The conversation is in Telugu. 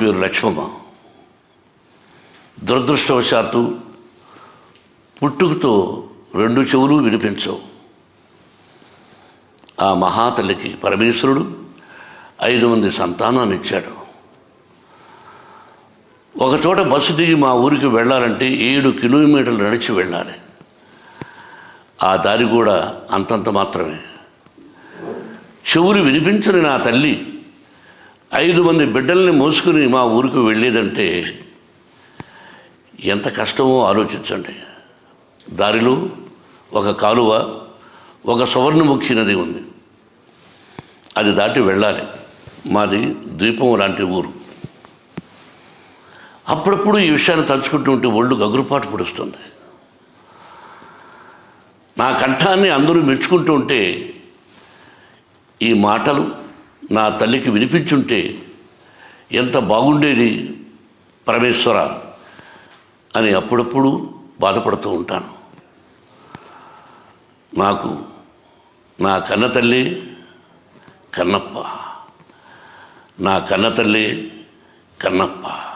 పేరు లక్ష్మమ్మ. దురదృష్టవశాత్తు పుట్టుకతో రెండు చెవులు వినిపించవు. ఆ మహాతల్లికి పరమేశ్వరుడు ఐదు మంది సంతానాన్ని ఇచ్చాడు. ఒకచోట బస్సు దిగి మా ఊరికి వెళ్ళాలంటే ఏడు కిలోమీటర్లు నడిచి వెళ్ళాలి. ఆ దారి కూడా అంతంత మాత్రమే. చెవులు వినిపించని నా తల్లి ఐదు మంది బిడ్డల్ని మోసుకుని మా ఊరికి వెళ్ళేదంటే ఎంత కష్టమో ఆలోచించండి. దారిలో ఒక కాలువ ఒక సువర్ణముఖి నది ఉంది. అది దాటి వెళ్ళాలి. మాది ద్వీపం లాంటి ఊరు. అప్పుడప్పుడు ఈ విషయాన్ని తలుచుకుంటూ ఉంటే ఒళ్ళు గగురుపాటు పొడుస్తుంది. నా కంఠాన్ని అందరూ మెచ్చుకుంటూ ఉంటే ఈ మాటలు నా తల్లికి వినిపించుంటే ఎంత బాగుండేది పరమేశ్వర అని అప్పుడప్పుడు బాధపడుతూ ఉంటాను. నాకు నా కన్న తల్లి కన్నప్ప. నా కన్న తల్లి కన్నప్ప.